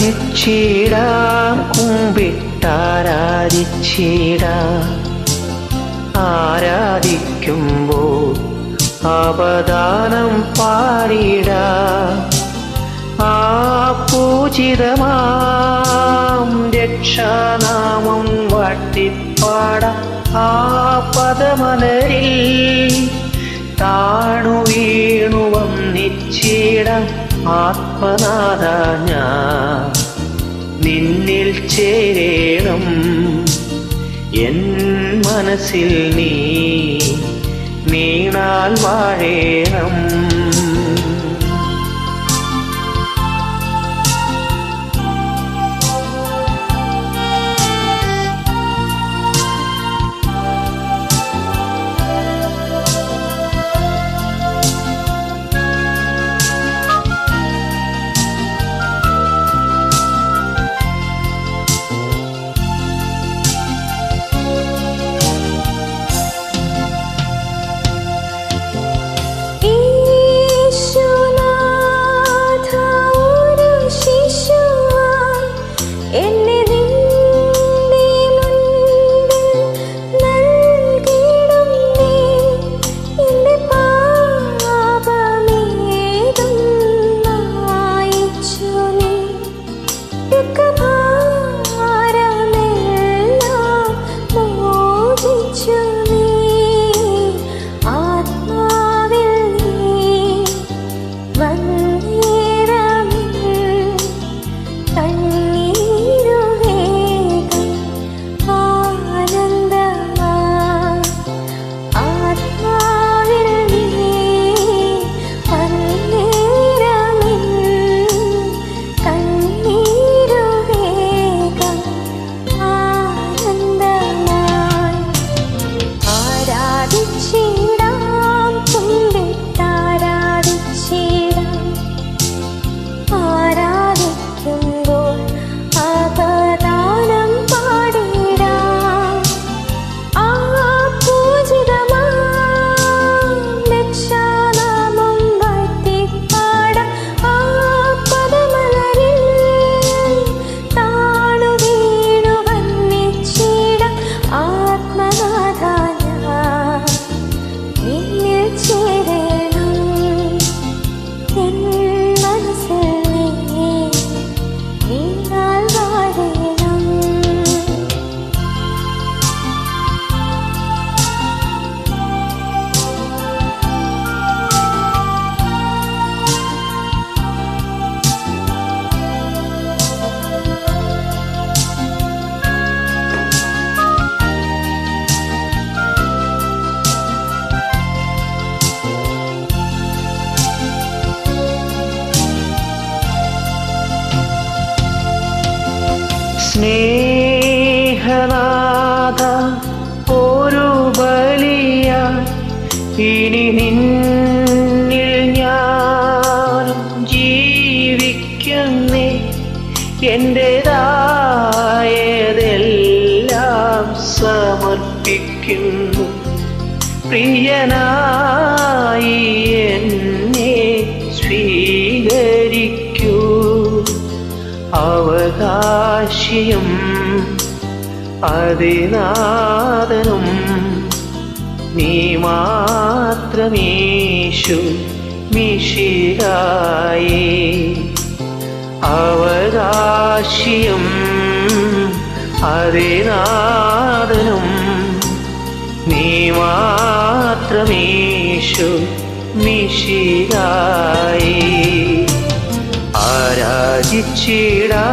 ആരാധിച്ചിടാം കുമ്പിട്ടാരാധിച്ചിടാം. ആരാധിക്കുമ്പോൾ അവദാനം പാടിടാം. ആ പൂജിതമാം രക്ഷാനാമം വട്ടിപ്പാട ആ പദമലരിൽ താണു വീണു വന്നിച്ചിടം. ആത്മനാഥ ഞാൻ നിന്നിൽ ചേരണം. എൻ മനസ്സിൽ നീ നീണാൽ വാഴേണം. Kepada നിന്നിൽ ചേരണം സമർപ്പിക്കുന്നു പ്രിയനായി എന്നെ സ്വീകരിക്കൂ. അവകാശിയും അതിനാദനും നീ മാത്രമേശു മിഷിരായി അവകാശിയും അതിനാഥനും മാത്രമേശു മിഷിരായി ആരാധിച്ചിടാ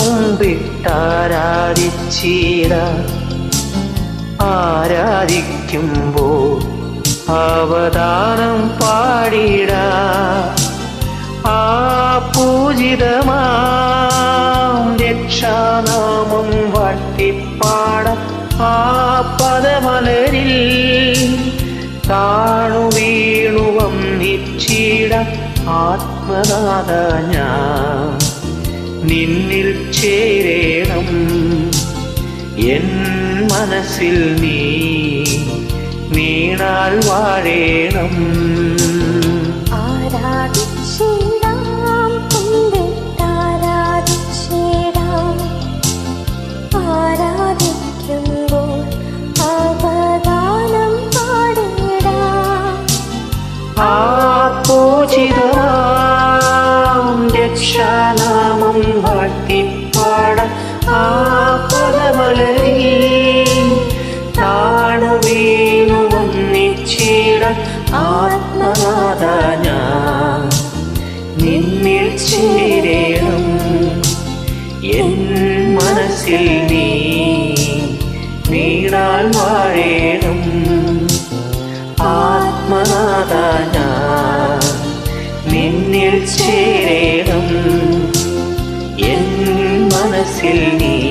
മുമ്പിട്ടാരാധിച്ചിട. ആരാധിക്കുമ്പോൾ അവതാരം പാടിട. വന്നിച്ചിട ആത്മനാഥ ഞാൻ നിന്നിൽ ചേരേണം. എൻ മനസ്സിൽ നീ നീണാൾ വാഴേണം. ആരാധിച്ചിടാം വാഴേണം ആത്മനാഥ ഞാൻ നിന്നിൽ ചേരേണം. എൻ മനസ്സിൽ നീ